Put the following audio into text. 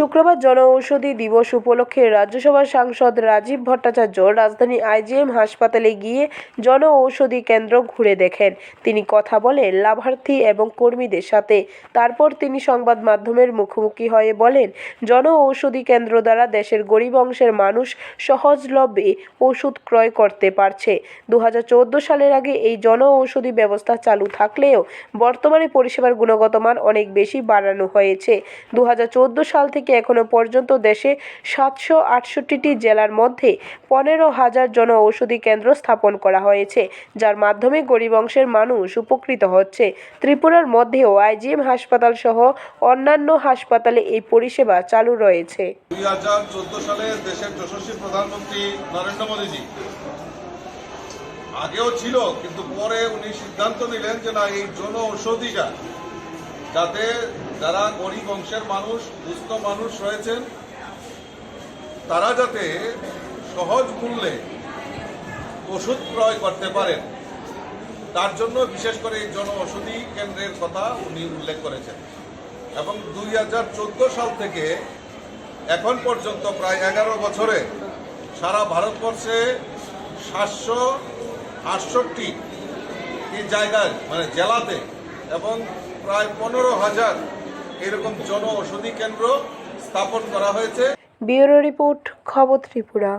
শুক্রবার জনঔষধি দিবস উপলক্ষে রাজ্যসভার সাংসদ রাজীব ভট্টাচার্য রাজধানী আইজিএম হাসপাতালে গিয়ে জনঔষধি কেন্দ্র ঘুরে দেখেন। তিনি কথা বলেন, লাভার্থী এবং কর্মীদের সাথে। তারপর তিনি সংবাদ মাধ্যমের মুখোমুখি হয়ে বলেন, জনঔষধি কেন্দ্র দ্বারা দেশের গরিব অংশের মানুষ সহজলভ্যে ওষুধ ক্রয় করতে পারছে। দু হাজার চৌদ্দ সালের আগে এই জনঔষধি ব্যবস্থা চালু থাকলেও বর্তমানে পরিষেবার গুণগত মান অনেক বেশি বাড়ানো হয়েছে। দু হাজার চৌদ্দ সাল থেকে এখনও পর্যন্ত দেশে সাতশো আটষট্টিটি জেলার মধ্যে পনেরো হাজার জন ঔষধি কেন্দ্র স্থাপন করা হয়েছে, যার মাধ্যমে গরিব অংশের মানুষ উপকৃত হচ্ছে। ত্রিপুরার মধ্যেও আইজিএম হাসপাতাল সহ অন্যান্য হাসপাতালে এই পরিষেবা চালু রয়েছে। দুই হাজার চোদ্দ সালে দেশের যশস্বী প্রধানমন্ত্রী নরেন্দ্র মোদীজি, আগেও ছিল, কিন্তু পরে উনি সিদ্ধান্ত নিলেন যে না, এই জন ঔষধিটা যাতে যারা গরিব অংশের মানুষ, দুস্থ মানুষ রয়েছেন, তারা যাতে সহজ মূল্যে ওষুধ ক্রয় করতে পারেন। তার জন্য বিশেষ করে এই জন ঔষধি কেন্দ্রের কথা উনি উল্লেখ করেছেন। এবং দুই হাজার চোদ্দ সাল থেকে এখন পর্যন্ত প্রায় এগারো বছরে সারা ভারতবর্ষে সাতশো আটষট্টি জায়গায় মানে জেলাতে এবং প্রায় পনেরো হাজার এরকম জন ঔষধি কেন্দ্র স্থাপন করা হয়েছে। ব্যুরো রিপোর্ট, খবর ত্রিপুরা।